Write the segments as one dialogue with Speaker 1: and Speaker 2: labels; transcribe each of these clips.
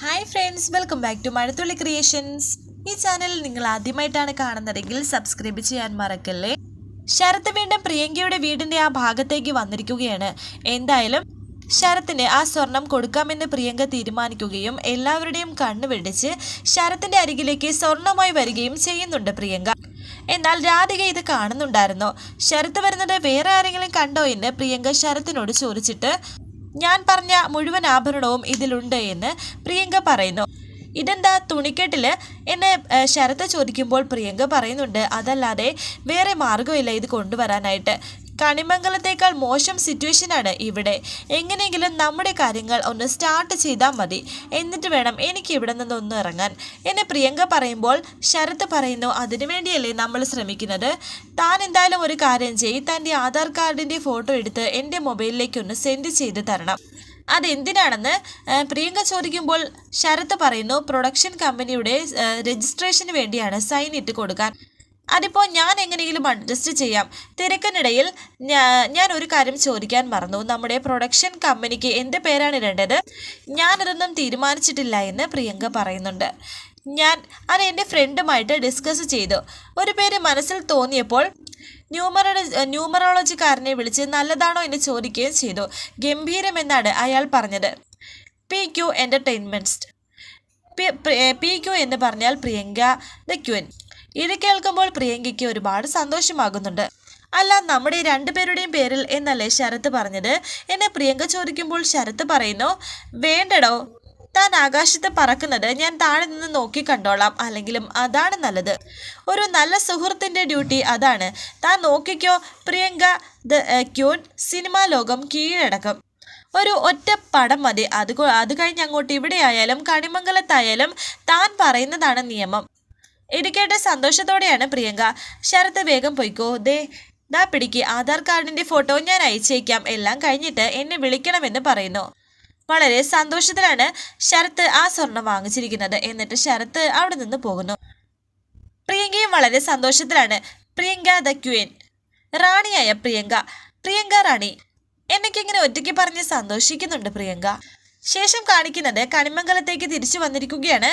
Speaker 1: Hi friends welcome back to Mazhathulli creations ഈ channel നിങ്ങൾ ആദ്യമായിട്ടാണ് കാണുന്നതെങ്കിൽ സബ്സ്ക്രൈബ് ചെയ്യാൻ മറക്കല്ലേ? ശരത്ത് വീണ്ടും പ്രിയങ്കയുടെ വീടിന്റെ ആ ഭാഗത്തേക്ക് വന്നിരിക്കുകയാണ്. എന്തായാലും ശരത്തിന് ആ സ്വർണം കൊടുക്കാമെന്ന് പ്രിയങ്ക തീരുമാനിക്കുകയും എല്ലാവരുടെയും കണ്ണു വെടിച്ച് ശരത്തിന്റെ അരികിലേക്ക് സ്വർണമായി വരികയും ചെയ്യുന്നുണ്ട് പ്രിയങ്ക. എന്നാൽ രാധിക ഇത് കാണുന്നുണ്ടായിരുന്നു. ശരത്ത് വരുന്നത് വേറെ ആരെങ്കിലും കണ്ടോ എന്ന് പ്രിയങ്ക ശരത്തിനോട് ചോദിച്ചിട്ട് ഞാൻ പറഞ്ഞ മുഴുവൻ ആഭരണവും ഇതിലുണ്ട് എന്ന് പ്രിയങ്ക പറയുന്നു. ഇതെന്താ തുണിക്കെട്ടിൽ? എന്നെ ശരത്ത് ചോദിക്കുമ്പോൾ പ്രിയങ്ക പറയുന്നുണ്ട് അതല്ലാതെ വേറെ മാർഗമില്ല ഇത് കൊണ്ടുവരാനായിട്ട്. കണിമംഗലത്തേക്കാൾ മോശം സിറ്റുവേഷനാണ് ഇവിടെ. എങ്ങനെയെങ്കിലും നമ്മുടെ കാര്യങ്ങൾ ഒന്ന് സ്റ്റാർട്ട് ചെയ്താൽ മതി. എന്നിട്ട് വേണം എനിക്ക് ഇവിടെ നിന്ന് ഒന്ന് ഇറങ്ങാൻ. എന്നെ പ്രിയങ്ക പറയുമ്പോൾ ശരത്ത് പറയുന്നു അതിനു വേണ്ടിയല്ലേ നമ്മൾ ശ്രമിക്കുന്നത്? താൻ എന്തായാലും ഒരു കാര്യം ചെയ്യ്. തന്റെ ആധാർ കാർഡിന്റെ ഫോട്ടോ എടുത്ത് എന്റെ മൊബൈലിലേക്ക് ഒന്ന് സെൻഡ് ചെയ്ത് തരണം. അതെന്തിനാണെന്ന് പ്രിയങ്ക ചോദിക്കുമ്പോൾ ശരത്ത് പറയുന്നു പ്രൊഡക്ഷൻ കമ്പനിയുടെ രജിസ്ട്രേഷന് വേണ്ടിയാണ് സൈൻ ഇട്ട് കൊടുക്കാൻ. അതിപ്പോൾ ഞാൻ എങ്ങനെയെങ്കിലും അഡ്ജസ്റ്റ് ചെയ്യാം. തിരക്കിനിടയിൽ ഞാൻ ഒരു കാര്യം ചോദിക്കാൻ മറന്നു. നമ്മുടെ പ്രൊഡക്ഷൻ കമ്പനിക്ക് എന്ത് പേരാണ് ഇടേണ്ടത്. ഞാനതൊന്നും തീരുമാനിച്ചിട്ടില്ല എന്ന് പ്രിയങ്ക പറയുന്നുണ്ട്. ഞാൻ അത് എന്റെ ഫ്രണ്ടുമായിട്ട് ഡിസ്കസ് ചെയ്തു. ഒരു പേര് മനസ്സിൽ തോന്നിയപ്പോൾ ന്യൂമറോളജി ന്യൂമറോളജിക്കാരനെ വിളിച്ച് നല്ലതാണോ എന്ന് ചോദിക്കുകയും ചെയ്തു. ഗംഭീരമെന്നാണ് അയാൾ പറഞ്ഞത്. P Q entertainments P Q എന്ന് പറഞ്ഞാൽ പ്രിയങ്ക ദ ക്യൂൻ ഇത് കേൾക്കുമ്പോൾ പ്രിയങ്കയ്ക്ക് ഒരുപാട് സന്തോഷമാകുന്നുണ്ട്. അല്ല നമ്മുടെ രണ്ടുപേരുടെയും പേരിൽ എന്നല്ലേ ശരത്ത് പറഞ്ഞത്? എന്നെ പ്രിയങ്ക ചോദിക്കുമ്പോൾ ശരത്ത് പറയുന്നു വേണ്ടടോ താൻ ആകാശത്ത് പറക്കുന്നത് ഞാൻ താഴെ നിന്ന് നോക്കി കണ്ടോളാം അല്ലെങ്കിലും അതാണ് നല്ലത്. ഒരു നല്ല സുഹൃത്തിന്റെ ഡ്യൂട്ടി അതാണ്. താൻ നോക്കിക്കോ പ്രിയങ്ക ദ ക്യൂൻ സിനിമാ ലോകം കീഴടക്കും. ഒരു ഒറ്റ പടം മതി. അത് അത് കഴിഞ്ഞ് അങ്ങോട്ട് ഇവിടെ ആയാലും കണിമംഗലത്തായാലും താൻ പറയുന്നതാണ് നിയമം. ഇത് സന്തോഷത്തോടെയാണ് പ്രിയങ്ക. ശരത്ത് വേഗം പൊയ്ക്കോ. ദേ ദാ പിടിക്ക്. ആധാർ കാർഡിന്റെ ഫോട്ടോ ഞാൻ അയച്ചേക്കാം. എല്ലാം കഴിഞ്ഞിട്ട് എന്നെ വിളിക്കണമെന്ന് പറയുന്നു. വളരെ സന്തോഷത്തിലാണ് ശരത്ത് ആ സ്വർണം വാങ്ങിച്ചിരിക്കുന്നത്. എന്നിട്ട് ശരത്ത് അവിടെ നിന്ന് പോകുന്നു. പ്രിയങ്കയും വളരെ സന്തോഷത്തിലാണ്. Priyanka the queen. റാണിയായ Priyanka. Priyanka റാണി. എന്നൊക്കെ ഇങ്ങനെ ഒറ്റയ്ക്ക് പറഞ്ഞ് സന്തോഷിക്കുന്നുണ്ട് പ്രിയങ്ക. ശേഷം കാണിക്കുന്നത് കണിമംഗലത്തേക്ക് തിരിച്ചു വന്നിരിക്കുകയാണ്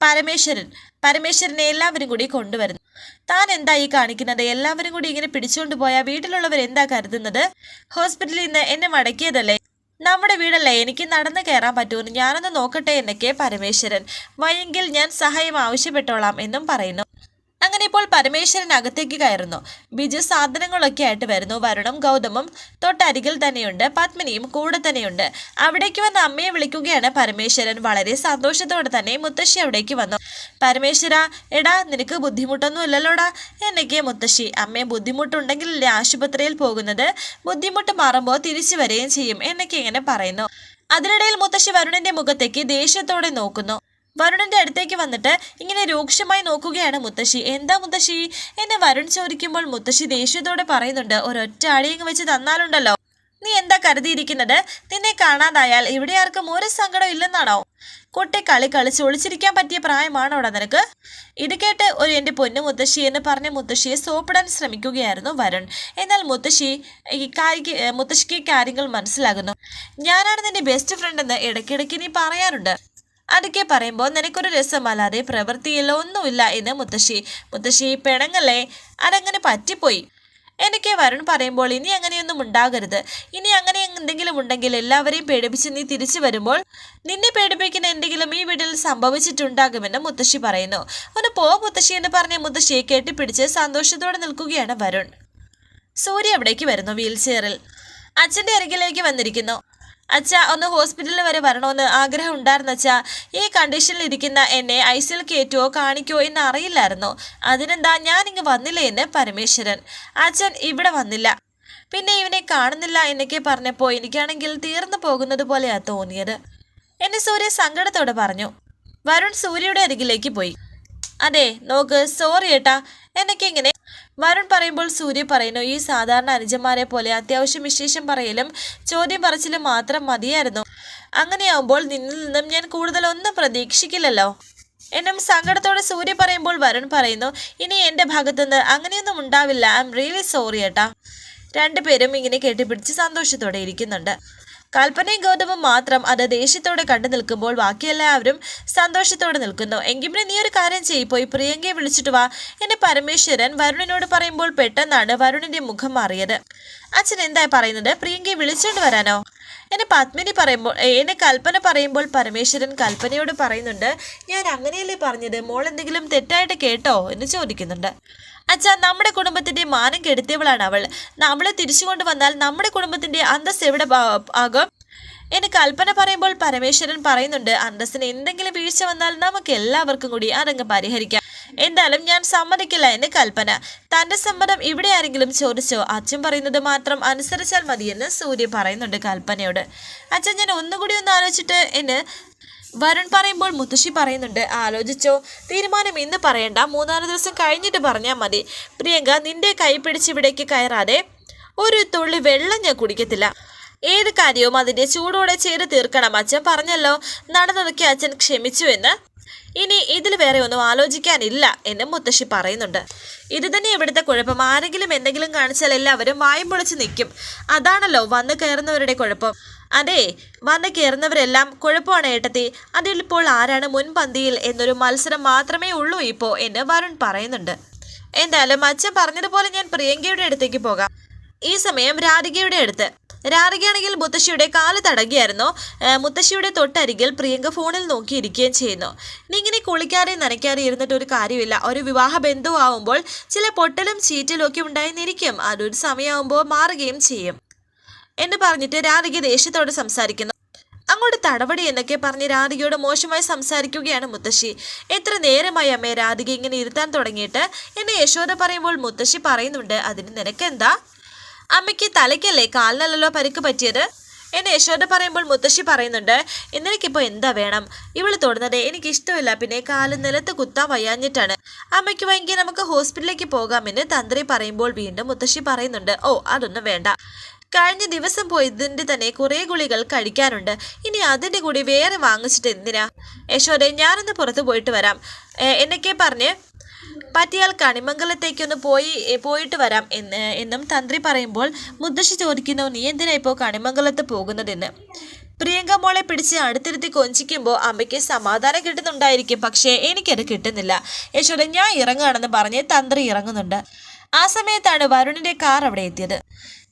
Speaker 1: പരമേശ്വരൻ പരമേശ്വരനെ എല്ലാവരും കൂടി കൊണ്ടുവരുന്നു. താൻ എന്താ ഈ കാണിക്കുന്നത്? എല്ലാവരും കൂടി ഇങ്ങനെ പിടിച്ചുകൊണ്ട് പോയാൽ വീട്ടിലുള്ളവർ എന്താ കരുതുന്നത്? ഹോസ്പിറ്റലിൽ നിന്ന് എന്നെ മടക്കിയതല്ലേ? നമ്മുടെ വീടല്ലേ? എനിക്ക് നടന്നു കയറാൻ പറ്റുമെന്ന് ഞാനൊന്ന് നോക്കട്ടെ എന്നൊക്കെ പരമേശ്വരൻ. വയെങ്കിൽ ഞാൻ സഹായം ആവശ്യപ്പെട്ടോളാം എന്നും പറയുന്നു. അങ്ങനെ ഇപ്പോൾ പരമേശ്വരൻ അകത്തേക്ക് കയറുന്നു. ബിജു സാധനങ്ങളൊക്കെ ആയിട്ട് വരുന്നു. വരുണും ഗൗതമും തൊട്ടരികിൽ തന്നെയുണ്ട്. പത്മിനിയും കൂടെ തന്നെയുണ്ട്. അവിടേക്ക് വന്ന് അമ്മയെ വിളിക്കുകയാണ് പരമേശ്വരൻ. വളരെ സന്തോഷത്തോടെ തന്നെ മുത്തശ്ശി അവിടേക്ക് വന്നു. പരമേശ്വര എടാ നിനക്ക് ബുദ്ധിമുട്ടൊന്നും ഇല്ലല്ലോടാ? എന്നൊക്കെ മുത്തശ്ശി. അമ്മയെ ബുദ്ധിമുട്ടുണ്ടെങ്കിലല്ലേ ആശുപത്രിയിൽ പോകുന്നത്? ബുദ്ധിമുട്ട് മാറുമ്പോൾ തിരിച്ചു വരികയും ചെയ്യും. എന്നൊക്കെ ഇങ്ങനെ പറയുന്നു. അതിനിടയിൽ മുത്തശ്ശി വരുണിന്റെ മുഖത്തേക്ക് ദേഷ്യത്തോടെ നോക്കുന്നു. വരുണിന്റെ അടുത്തേക്ക് വന്നിട്ട് ഇങ്ങനെ രൂക്ഷമായി നോക്കുകയാണ് മുത്തശ്ശി. എന്താ മുത്തശ്ശി? എന്നെ വരുൺ ചോദിക്കുമ്പോൾ മുത്തശ്ശി ദേഷ്യത്തോടെ പറയുന്നുണ്ട് ഒരൊറ്റ അടിയങ്ങ് വെച്ച് തന്നാലുണ്ടല്ലോ. നീ എന്താ കരുതിയിരിക്കുന്നത്? നിന്നെ കാണാതായാൽ ഇവിടെ ആർക്കും ഒരു സങ്കടം ഇല്ലെന്നാണോ? കുട്ടി കളി കളിച്ച് ഒളിച്ചിരിക്കാൻ പറ്റിയ പ്രായമാണോടാ നിനക്ക്? ഇത് കേട്ട് ഒരു എന്റെ പൊന്നു മുത്തശ്ശി എന്ന് പറഞ്ഞ മുത്തശ്ശിയെ സോപ്പിടാൻ ശ്രമിക്കുകയായിരുന്നു വരുൺ. എന്നാൽ മുത്തശ്ശി ഈ കാര്യ മുത്തശ്ശിക്ക് കാര്യങ്ങൾ മനസ്സിലാകുന്നു. ഞാനാണ് നിന്റെ ബെസ്റ്റ് ഫ്രണ്ട് എന്ന് ഇടയ്ക്കിടയ്ക്ക് നീ പറയാറുണ്ട്. അതൊക്കെ പറയുമ്പോൾ നിനക്കൊരു രസമല്ലാതെ പ്രവൃത്തിയില്ല ഒന്നുമില്ല എന്ന് മുത്തശ്ശി. മുത്തശ്ശി പിണങ്ങല്ലേ? അതങ്ങനെ പറ്റിപ്പോയി. എനിക്ക് വരുൺ പറയുമ്പോൾ ഇനി അങ്ങനെയൊന്നും ഉണ്ടാകരുത്. ഇനി അങ്ങനെ എന്തെങ്കിലും ഉണ്ടെങ്കിൽ എല്ലാവരെയും പേടിപ്പിച്ച് നീ തിരിച്ചു വരുമ്പോൾ നിന്നെ പേടിപ്പിക്കുന്ന എന്തെങ്കിലും ഈ വീട്ടിൽ സംഭവിച്ചിട്ടുണ്ടാകുമെന്ന് മുത്തശ്ശി പറയുന്നു. ഒന്ന് പോ മുത്തശ്ശി എന്ന് പറഞ്ഞ മുത്തശ്ശിയെ കെട്ടിപ്പിടിച്ച് സന്തോഷത്തോടെ നിൽക്കുകയാണ് വരുൺ. സൂര്യ അവിടേക്ക് വരുന്നു വീൽ ചെയറിൽ അച്ഛന്റെ അരികിലേക്ക് വന്നിരിക്കുന്നു. അച്ഛ ഒന്ന് ഹോസ്പിറ്റലിൽ വരെ വരണമെന്ന് ആഗ്രഹം ഉണ്ടായിരുന്നു അച്ഛ. ഈ കണ്ടീഷനിൽ ഇരിക്കുന്ന എന്നെ ഐ സിയിൽ കയറ്റുമോ കാണിക്കുമോ എന്ന് അറിയില്ലായിരുന്നു. അതിനെന്താ ഞാനിങ്ങ് വന്നില്ല എന്ന് പരമേശ്വരൻ. അച്ഛൻ ഇവിടെ വന്നില്ല. പിന്നെ ഇവനെ കാണുന്നില്ല എന്നൊക്കെ പറഞ്ഞപ്പോൾ എനിക്കാണെങ്കിൽ തീർന്നു പോകുന്നത് പോലെയാ തോന്നിയത്. എന്നെ സൂര്യ സങ്കടത്തോടെ പറഞ്ഞു. വരുൺ സൂര്യയുടെ അരികിലേക്ക് പോയി. അതെ നോക്ക് സോറി ഏട്ടാ. എന്നൊക്കെ ഇങ്ങനെ വരുൺ പറയുമ്പോൾ സൂര്യ പറയുന്നു ഈ സാധാരണ അനുജന്മാരെ പോലെ അത്യാവശ്യം വിശേഷം പറയലും ചോദ്യം പറച്ചിലും മാത്രം മതിയായിരുന്നു. അങ്ങനെയാവുമ്പോൾ നിന്നിൽ നിന്നും ഞാൻ കൂടുതലൊന്നും പ്രതീക്ഷിക്കില്ലല്ലോ. എന്നും സങ്കടത്തോടെ സൂര്യ പറയുമ്പോൾ വരുൺ പറയുന്നു ഇനി എന്റെ ഭാഗത്തുനിന്ന് അങ്ങനെയൊന്നും ഉണ്ടാവില്ല. ഐ എം റിയലി സോറി ഏട്ടാ. രണ്ടുപേരും ഇങ്ങനെ കെട്ടിപ്പിടിച്ച് സന്തോഷത്തോടെ ഇരിക്കുന്നുണ്ട്. കൽപ്പനയും ഗൗതമും മാത്രം അത് ദേഷ്യത്തോടെ കണ്ടു നിൽക്കുമ്പോൾ ബാക്കിയെല്ലാവരും സന്തോഷത്തോടെ നിൽക്കുന്നു. എങ്കിൽ പിന്നെ നീ ഒരു കാര്യം ചെയ്യി. പോയി പ്രിയങ്കയെ വിളിച്ചിട്ട് വാ. എന്നെ പരമേശ്വരൻ വരുണിനോട് പറയുമ്പോൾ പെട്ടെന്നാണ് വരുണിന്റെ മുഖം മാറിയത്. അച്ഛൻ എന്തായി പറയുന്നത്? പ്രിയങ്കയെ വിളിച്ചോണ്ട് വരാനോ? എന്നെ പത്മിനി പറയുമ്പോൾ എന്നെ കൽപ്പന പറയുമ്പോൾ പരമേശ്വരൻ കൽപ്പനയോട് പറയുന്നുണ്ട് ഞാൻ അങ്ങനെയല്ലേ പറഞ്ഞത്? മോൾ എന്തെങ്കിലും തെറ്റായിട്ട് കേട്ടോ? എന്ന് ചോദിക്കുന്നുണ്ട്. അച്ഛാ നമ്മുടെ കുടുംബത്തിന്റെ മാനം കെടുത്തിയവളാണ് അവൾ. നമ്മളെ തിരിച്ചു കൊണ്ടുവന്നാൽ നമ്മുടെ കുടുംബത്തിന്റെ അന്തസ് എവിടെ ആകും? എന്നെ കൽപ്പന പറയുമ്പോൾ പരമേശ്വരൻ പറയുന്നുണ്ട് അന്തസ്സിന് എന്തെങ്കിലും വീഴ്ച വന്നാൽ നമുക്ക് എല്ലാവർക്കും കൂടി അതങ്ങ് പരിഹരിക്കാം. എന്തായാലും ഞാൻ സമ്മതിക്കില്ല എന്ന് കൽപ്പന. തന്റെ സമ്മതം ഇവിടെ ആരെങ്കിലും ചോദിച്ചോ? അച്ഛൻ പറയുന്നത് മാത്രം അനുസരിച്ചാൽ മതിയെന്ന് സൂര്യ പറയുന്നുണ്ട് കൽപ്പനയോട്. അച്ഛൻ ഞാൻ ഒന്നുകൂടി ഒന്ന് ആലോചിച്ചിട്ട് എന്ന് വരുൺ പറയുമ്പോൾ മുത്തശ്ശി പറയുന്നുണ്ട്. ആലോചിച്ചോ? തീരുമാനം ഇന്ന് പറയണ്ട. മൂന്നാൽ ദിവസം കഴിഞ്ഞിട്ട് പറഞ്ഞാൽ മതി. പ്രിയങ്ക നിന്റെ കൈ പിടിച്ച് ഇവിടേക്ക് കയറാതെ ഒരു തുള്ളി വെള്ളം ഞാൻ കുടിക്കത്തില്ല. ഏത് കാര്യവും അതിന്റെ ചൂടോടെ ചെയ്ത് തീർക്കണം. അച്ഛൻ പറഞ്ഞല്ലോ നടന്നതൊക്കെ അച്ഛൻ ക്ഷമിച്ചു എന്ന് ഇനി ഇതിൽ വേറെ ഒന്നും ആലോചിക്കാനില്ല എന്ന് മുത്തശ്ശി പറയുന്നുണ്ട്. ഇത് തന്നെ ഇവിടുത്തെ കുഴപ്പം. ആരെങ്കിലും എന്തെങ്കിലും കാണിച്ചാൽ എല്ലാവരും വായും പൊളിച്ച് നിൽക്കും. അതാണല്ലോ വന്നു കയറുന്നവരുടെ കുഴപ്പം. അതെ വന്ന് കയറുന്നവരെല്ലാം കുഴപ്പമാണ് ഏട്ടത്തി. അതിലിപ്പോൾ ആരാണ് മുൻപന്തിയിൽ എന്നൊരു മത്സരം മാത്രമേ ഉള്ളൂ ഇപ്പോൾ എന്ന് വരുൺ പറയുന്നുണ്ട്. എന്തായാലും അച്ഛൻ പറഞ്ഞതുപോലെ ഞാൻ പ്രിയങ്കയുടെ അടുത്തേക്ക് പോകാം. ഈ സമയം രാധികയുടെ അടുത്ത്. രാധികയാണെങ്കിൽ മുത്തശ്ശിയുടെ കാൽ തടകിയായിരുന്നു. മുത്തശ്ശിയുടെ തൊട്ടരികിൽ പ്രിയങ്ക ഫോണിൽ നോക്കിയിരിക്കുകയും ചെയ്യുന്നു. നീ ഇങ്ങനെ കുളിക്കാതെ നനയ്ക്കാതെ ഇരുന്നിട്ട് ഒരു കാര്യമില്ല. ഒരു വിവാഹ ബന്ധുവാകുമ്പോൾ ചില പൊട്ടലും ചീറ്റലും ഒക്കെ ഉണ്ടായിരുന്നിരിക്കും അതൊരു സമയമാകുമ്പോൾ മാറുകയും ചെയ്യും. എന്ന് പറഞ്ഞിട്ട് രാധിക ദേഷ്യത്തോട് സംസാരിക്കുന്നു. അങ്ങോട്ട് തടവടി എന്നൊക്കെ പറഞ്ഞ് രാധികയോട് മോശമായി സംസാരിക്കുകയാണ് മുത്തശ്ശി. എത്ര നേരമായി അമ്മയെ രാധിക ഇങ്ങനെ ഇരുത്താൻ തുടങ്ങിയിട്ട്? എന്നെ യശോദ പറയുമ്പോൾ മുത്തശ്ശി പറയുന്നുണ്ട്. അതിന് നിനക്കെന്താ? അമ്മയ്ക്ക് തലയ്ക്കല്ലേ കാലിനല്ലല്ലോ പരിക്ക് പറ്റിയത്? എന്നെ യശോദ പറയുമ്പോൾ മുത്തശ്ശി പറയുന്നുണ്ട് ഇന്നലെക്കിപ്പോൾ എന്താ വേണം? ഇവൾ തൊടുന്നത് എനിക്ക് ഇഷ്ടമില്ല പിന്നെ കാൽ നിലത്ത് കുത്താൻ വയ്യാഞ്ഞിട്ടാണ്. അമ്മയ്ക്ക് വൈകി നമുക്ക് ഹോസ്പിറ്റലിലേക്ക് പോകാമെന്ന് തന്ത്രി പറയുമ്പോൾ വീണ്ടും മുത്തശ്ശി പറയുന്നുണ്ട് ഓ അതൊന്നും വേണ്ട. കഴിഞ്ഞ ദിവസം പോയതിന്റെ തന്നെ കുറേ ഗുളികൾ കഴിക്കാനുണ്ട്. ഇനി അതിന്റെ കൂടി വേറെ വാങ്ങിച്ചിട്ട് എന്തിനാ? യശോദ ഞാനൊന്ന് പുറത്ത് പോയിട്ട് വരാം. എന്നൊക്കെ പറഞ്ഞ് പറ്റിയാൽ കണിമംഗലത്തേക്കൊന്ന് പോയി പോയിട്ട് വരാം എന്ന് എന്നും തന്ത്രി പറയുമ്പോൾ മുത്തശ്ശി ചോദിക്കുന്നു നീ എന്തിനാ ഇപ്പോൾ കണിമംഗലത്ത് പോകുന്നതെന്ന്? പ്രിയങ്ക മോളെ പിടിച്ച് അടുത്തിരുത്തി കൊഞ്ചിക്കുമ്പോൾ അമ്മയ്ക്ക് സമാധാനം കിട്ടുന്നുണ്ടായിരിക്കും പക്ഷേ എനിക്കത് കിട്ടുന്നില്ല. യശോദ ഞാൻ ഇറങ്ങുകയാണെന്ന് പറഞ്ഞ് തന്ത്രി ഇറങ്ങുന്നുണ്ട്. ആ സമയത്താണ് വരുണിന്റെ കാർ അവിടെ എത്തിയത്.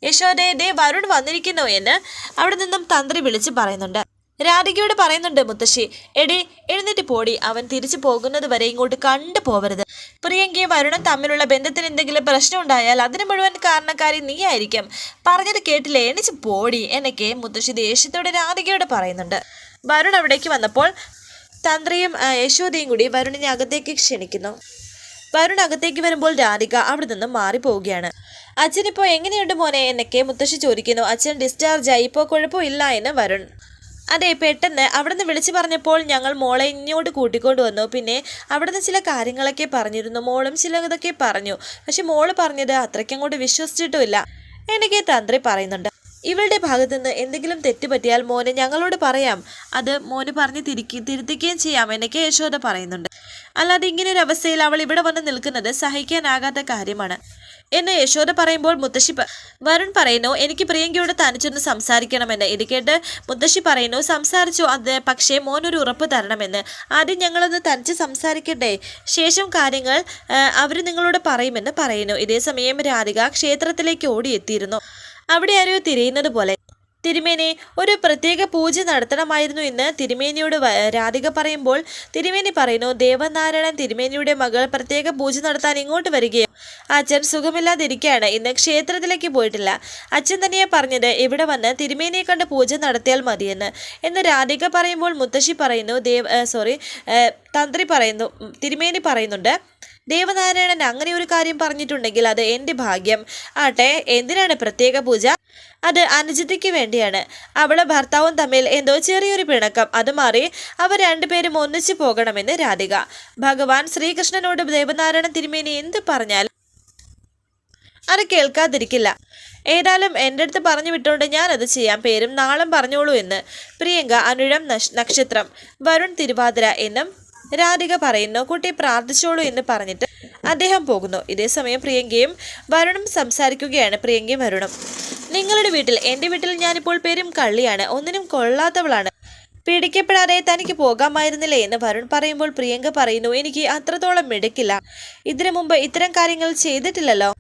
Speaker 1: യശോദയെ ദേ വരുൺ വന്നിരിക്കുന്നു എന്ന് അവിടെ നിന്നും തന്ത്രി വിളിച്ച് പറയുന്നുണ്ട്. രാധികയോട് പറയുന്നുണ്ട് മുത്തശ്ശി എടി എഴുന്നേറ്റ് പോടി. അവൻ തിരിച്ചു പോകുന്നത് വരെ ഇങ്ങോട്ട് കണ്ടു പോവരുത്. പ്രിയങ്കയും വരുണും തമ്മിലുള്ള ബന്ധത്തിന് എന്തെങ്കിലും പ്രശ്നം ഉണ്ടായാൽ അതിന് മുഴുവൻ കാരണക്കാരി നീ ആയിരിക്കും. പറഞ്ഞത് കേട്ടില്ല? എണിച്ച് പോടി. എന്നൊക്കെ മുത്തശ്ശി ദേഷ്യത്തോടെ രാധികയോട് പറയുന്നുണ്ട്. വരുൺ അവിടേക്ക് വന്നപ്പോൾ തന്ത്രിയും യശോദയും കൂടി വരുണിനെ അകത്തേക്ക് ക്ഷണിക്കുന്നു. വരുൺ അകത്തേക്ക് വരുമ്പോൾ രാധിക അവിടെ നിന്നും മാറിപ്പോവുകയാണ്. അച്ഛനിപ്പോ എങ്ങനെയുണ്ട് മോനെ? എന്നൊക്കെ മുത്തശ്ശി ചോദിക്കുന്നു. അച്ഛൻ ഡിസ്ചാർജ് ആയി. ഇപ്പോൾ കുഴപ്പമില്ല എന്ന് വരുൺ അതെ പെട്ടെന്ന്. അവിടുന്ന് വിളിച്ചു പറഞ്ഞപ്പോൾ ഞങ്ങൾ മോളെ ഇങ്ങോട്ട് കൂട്ടിക്കൊണ്ട് വന്നു. പിന്നെ അവിടുന്ന് ചില കാര്യങ്ങളൊക്കെ പറഞ്ഞിരുന്നു. മോളും ചിലതൊക്കെ പറഞ്ഞു. പക്ഷെ മോൾ പറഞ്ഞത് അത്രയ്ക്ക് അങ്ങോട്ട് വിശ്വസിച്ചിട്ടുമില്ല. എനിക്ക് തന്ത്രി പറയുന്നുണ്ട്. ഇവളുടെ ഭാഗത്തുനിന്ന് എന്തെങ്കിലും തെറ്റ് പറ്റിയാൽ മോനെ ഞങ്ങളോട് പറയാം. അത് മോന് പറഞ്ഞ് തിരിക്കി തിരുത്തിക്കുകയും ചെയ്യാം എന്നൊക്കെ യശോദ പറയുന്നുണ്ട്. അല്ലാതെ ഇങ്ങനെ ഒരു അവസ്ഥയിൽ അവൾ ഇവിടെ വന്ന് നിൽക്കുന്നത് സഹിക്കാനാകാത്ത കാര്യമാണ്. എന്ന് യശോദ പറയുമ്പോൾ മുത്തശ്ശി വരുൺ പറയുന്നു എനിക്ക് പ്രിയങ്കയോട് തനിച്ചൊന്ന് സംസാരിക്കണമെന്ന്. ഇത് കേട്ട് മുത്തശ്ശി പറയുന്നു സംസാരിച്ചു അത് പക്ഷേ മോനൊരു ഉറപ്പ് തരണമെന്ന്. ആദ്യം ഞങ്ങളൊന്ന് തനിച്ച് സംസാരിക്കട്ടെ. ശേഷം കാര്യങ്ങൾ അവർ നിങ്ങളോട് പറയുമെന്ന് പറയുന്നു. ഇതേ സമയം രാധിക ക്ഷേത്രത്തിലേക്ക് ഓടിയെത്തിയിരുന്നു. അവിടെ ആരോ തിരയുന്നത് പോലെ തിരുമേനി ഒരു പ്രത്യേക പൂജ നടത്തണമായിരുന്നു എന്ന് തിരുമേനിയോട് രാധിക പറയുമ്പോൾ തിരുമേനി പറയുന്നു ദേവനാരായണൻ തിരുമേനിയുടെ മകൾ പ്രത്യേക പൂജ നടത്താൻ ഇങ്ങോട്ട് വരികയോ അച്ഛൻ സുഖമില്ലാതിരിക്കുകയാണ് ഇന്ന് ക്ഷേത്രത്തിലേക്ക് പോയിട്ടില്ല. അച്ഛൻ തന്നെയെ പറഞ്ഞത് ഇവിടെ വന്ന് തിരുമേനിയെ കണ്ട് പൂജ നടത്തിയാൽ മതിയെന്ന്. എന്ന് രാധിക പറയുമ്പോൾ മുത്തശ്ശി പറയുന്നു ദേവ് സോറി തന്ത്രി പറയുന്നു തിരുമേനി പറയുന്നുണ്ട് ദേവനാരായണൻ അങ്ങനെ ഒരു കാര്യം പറഞ്ഞിട്ടുണ്ടെങ്കിൽ അത് എന്റെ ഭാഗ്യം. ആട്ടെ എന്തിനാണ് പ്രത്യേക പൂജ? അത് അനുജിതയ്ക്ക് വേണ്ടിയാണ്. അവളെ ഭർത്താവും തമ്മിൽ എന്തോ ചെറിയൊരു പിണക്കം. അത് മാറി അവർ രണ്ടുപേരും ഒന്നിച്ചു പോകണമെന്ന് രാധിക. ഭഗവാൻ ശ്രീകൃഷ്ണനോട് ദേവനാരായണ തിരുമേനി എന്ത് പറഞ്ഞാൽ അത് കേൾക്കാതിരിക്കില്ല. ഏതായാലും എന്റെ അടുത്ത് പറഞ്ഞു വിട്ടുകൊണ്ട് ഞാൻ അത് ചെയ്യാം. പേരും നാളും പറഞ്ഞോളൂ എന്ന് പ്രിയങ്ക അനുഴം നക്ഷത്രം വരുൺ തിരുവാതിര എന്നും രാധിക പറയുന്നു. കുട്ടി പ്രാർത്ഥിച്ചോളൂ എന്ന് പറഞ്ഞിട്ട് അദ്ദേഹം പോകുന്നു. ഇതേസമയം പ്രിയങ്കയും വരുണും സംസാരിക്കുകയാണ്. പ്രിയങ്കയും വരുണും നിങ്ങളുടെ വീട്ടിൽ എന്റെ വീട്ടിൽ ഞാനിപ്പോൾ പേരും കള്ളിയാണ്. ഒന്നിനും കൊള്ളാത്തവളാണ്. പിടിക്കപ്പെടാതെ തനിക്ക് പോകാമായിരുന്നില്ലേ? എന്ന് വരുൺ പറയുമ്പോൾ പ്രിയങ്ക പറയുന്നു എനിക്ക് അത്രത്തോളം മിടുക്കില്ല. ഇതിനു മുമ്പ് ഇത്തരം കാര്യങ്ങൾ ചെയ്തിട്ടില്ലല്ലോ.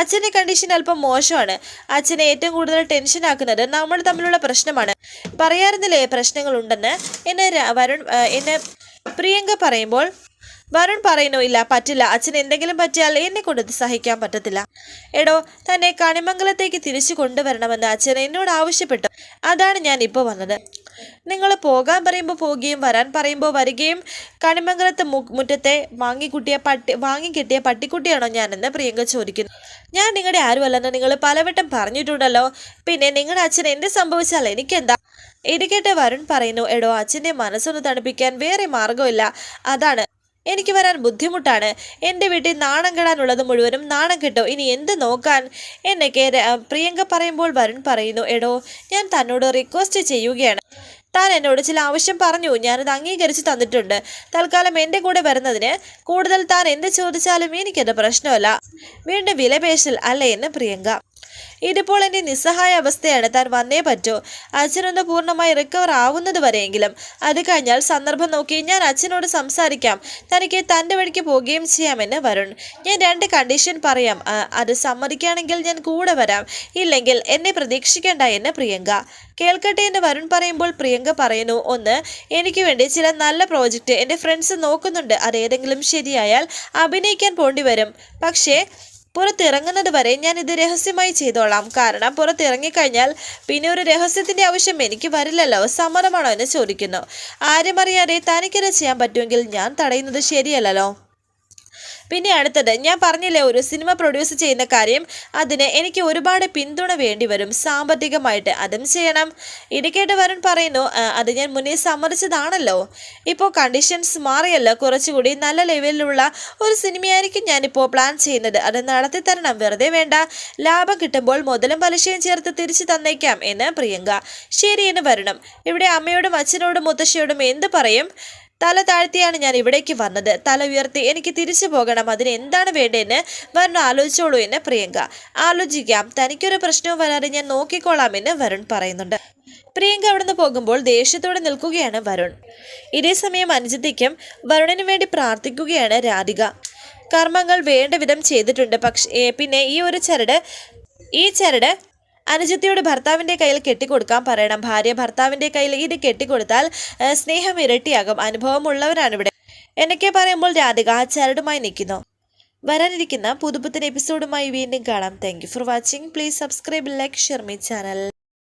Speaker 1: അച്ഛന്റെ കണ്ടീഷൻ അല്പം മോശമാണ്. അച്ഛനെ ഏറ്റവും കൂടുതൽ ടെൻഷൻ ആക്കുന്നത് നമ്മൾ തമ്മിലുള്ള പ്രശ്നമാണ്. പറയാറുന്നില്ലേ പ്രശ്നങ്ങളുണ്ടെന്ന്? എന്നെ വരുൺ എന്നെ പ്രിയങ്ക പറയുമ്പോൾ വരുൺ പറയുന്നു ഇല്ല പറ്റില്ല. അച്ഛൻ എന്തെങ്കിലും പറ്റിയാൽ എന്നെ കൊണ്ട് സഹിക്കാൻ പറ്റത്തില്ല. എടോ തന്നെ കണിമംഗലത്തേക്ക് തിരിച്ചു കൊണ്ടുവരണമെന്ന് അച്ഛൻ എന്നോട് ആവശ്യപ്പെട്ടു. അതാണ് ഞാൻ ഇപ്പോൾ വന്നത്. നിങ്ങൾ പോകാൻ പറയുമ്പോൾ പോവുകയും വരാൻ പറയുമ്പോൾ വരികയും കണിമംഗലത്ത് മുറ്റത്തെ വാങ്ങിക്കുട്ടിയ പട്ടി വാങ്ങിക്കിട്ടിയ പട്ടിക്കുട്ടിയാണോ ഞാനെന്ന് പ്രിയങ്ക ചോദിക്കുന്നു. ഞാൻ നിങ്ങളുടെ ആരുമല്ലെന്ന് നിങ്ങൾ പലവട്ടം പറഞ്ഞിട്ടുണ്ടല്ലോ. പിന്നെ നിങ്ങളുടെ അച്ഛൻ എന്ത് സംഭവിച്ചാൽ എനിക്കെന്താ? ഇത് വരുൺ പറയുന്നു എടോ അച്ഛന്റെ മനസ്സൊന്ന് തണുപ്പിക്കാൻ വേറെ മാർഗമില്ല അതാണ് എനിക്ക് വരാൻ ബുദ്ധിമുട്ടാണ്. എന്റെ വീട്ടിൽ നാണം കെടാനുള്ളത് മുഴുവനും നാണം കെട്ടോ? ഇനി എന്ത് നോക്കാൻ? എന്നൊക്കെ പ്രിയങ്ക പറയുമ്പോൾ വരുൺ പറയുന്നു എടോ ഞാൻ തന്നോട് റിക്വസ്റ്റ് ചെയ്യുകയാണ്. താൻ എന്നോട് ചില ആവശ്യം പറഞ്ഞു. ഞാനത് അംഗീകരിച്ച് തന്നിട്ടുണ്ട്. തൽക്കാലം എന്റെ കൂടെ വരുന്നതിന് കൂടുതൽ താൻ എന്ത് ചോദിച്ചാലും എനിക്കത് പ്രശ്നമല്ല. വീണ്ടും വിലപേശൽ അല്ലേ എന്ന് പ്രിയങ്ക. ഇതിപ്പോൾ എന്റെ നിസ്സഹായ അവസ്ഥയാണ് താൻ വന്നേ പറ്റൂ. അച്ഛനൊന്ന് പൂർണമായി റിക്കവർ ആവുന്നത് വരെയെങ്കിലും അത് കഴിഞ്ഞാൽ സന്ദർഭം നോക്കി ഞാൻ അച്ഛനോട് സംസാരിക്കാം. തനിക്ക് തന്റെ വഴിക്ക് പോവുകയും ചെയ്യാമെന്ന് വരുൺ. ഞാൻ രണ്ട് കണ്ടീഷൻ പറയാം. അത് സമ്മതിക്കുകയാണെങ്കിൽ ഞാൻ കൂടെ വരാം. ഇല്ലെങ്കിൽ എന്നെ പ്രതീക്ഷിക്കേണ്ട എന്ന് പ്രിയങ്ക. കേൾക്കട്ടെ എന്ന് വരുൺ പറയുമ്പോൾ പ്രിയങ്ക പറയുന്നു ഒന്ന് എനിക്ക് വേണ്ടി ചില നല്ല പ്രോജക്റ്റ് എന്റെ ഫ്രണ്ട്സ് നോക്കുന്നുണ്ട്. അതേതെങ്കിലും ശരിയായാൽ അഭിനയിക്കാൻ പോണ്ടി വരും. പക്ഷേ പുറത്തിറങ്ങുന്നത് വരെ ഞാൻ ഇത് രഹസ്യമായി ചെയ്തോളാം. കാരണം പുറത്തിറങ്ങിക്കഴിഞ്ഞാൽ പിന്നെ ഒരു രഹസ്യത്തിന്റെ ആവശ്യം എനിക്ക് വരില്ലല്ലോ. സമ്മതമാണോ എന്ന് ചോദിക്കുന്നു. ആരും അറിയാതെ തനിക്കിത് ചെയ്യാൻ പറ്റുമെങ്കിൽ ഞാൻ തടയുന്നത് ശരിയല്ലല്ലോ. പിന്നെ അടുത്തത് ഞാൻ പറഞ്ഞില്ലേ ഒരു സിനിമ പ്രൊഡ്യൂസ് ചെയ്യുന്ന കാര്യം അതിന് എനിക്ക് ഒരുപാട് പിന്തുണ വേണ്ടി വരും സാമ്പത്തികമായിട്ട് അതും ചെയ്യണം. ഇടയ്ക്കേട്ട് വരുൺ പറയുന്നു അത് ഞാൻ മുന്നേ സമ്മതിച്ചതാണല്ലോ. ഇപ്പോൾ കണ്ടീഷൻസ് മാറിയല്ലോ കുറച്ചുകൂടി നല്ല ലെവലിലുള്ള ഒരു സിനിമയായിരിക്കും ഞാനിപ്പോൾ പ്ലാൻ ചെയ്യുന്നത്. അത് നടത്തി തരണം വെറുതെ വേണ്ട. ലാഭം കിട്ടുമ്പോൾ മുതലും പലിശയും ചേർത്ത് തിരിച്ചു തന്നേക്കാം എന്ന് പ്രിയങ്ക. ശരി എന്ന് വരണം. ഇവിടെ അമ്മയോടും അച്ഛനോടും മുത്തശ്ശിയോടും എന്ത് പറയും? തല താഴ്ത്തിയാണ് ഞാൻ ഇവിടേക്ക് വന്നത്. തല ഉയർത്തി എനിക്ക് തിരിച്ചു പോകണം. അതിന് എന്താണ് വേണ്ടതെന്ന് വരുൺ ആലോചിച്ചോളൂ എന്ന് പ്രിയങ്ക. ആലോചിക്കാം. തനിക്കൊരു പ്രശ്നവും വരാതെ ഞാൻ നോക്കിക്കോളാമെന്ന് വരുൺ പറയുന്നുണ്ട്. പ്രിയങ്ക അവിടുന്ന് പോകുമ്പോൾ ദേഷ്യത്തോടെ നിൽക്കുകയാണ് വരുൺ. ഇതേ സമയം അനുജത്തിക്കും വരുണിനു വേണ്ടി പ്രാർത്ഥിക്കുകയാണ് രാധിക. കർമ്മങ്ങൾ വേണ്ട വിധം ചെയ്തിട്ടുണ്ട്. പക്ഷേ പിന്നെ ഈ ഒരു ചരട് ഈ ചരട് അനുജത്തിയുടെ ഭർത്താവിന്റെ കയ്യിൽ കെട്ടിക്കൊടുക്കാൻ പറയണം. ഭാര്യ ഭർത്താവിന്റെ കയ്യിൽ ഇത് കെട്ടിക്കൊടുത്താൽ സ്നേഹം ഇരട്ടിയാകും. അനുഭവമുള്ളവരാണ് ഇവിടെ എന്നൊക്കെ പറയുമ്പോൾ രാധിക ആ ചരടുമായി നിൽക്കുന്നു. വരാനിരിക്കുന്ന പുതുപുത്തൻ എപ്പിസോഡുമായി വീണ്ടും കാണാം. Thank for watching please subscribe like share my channel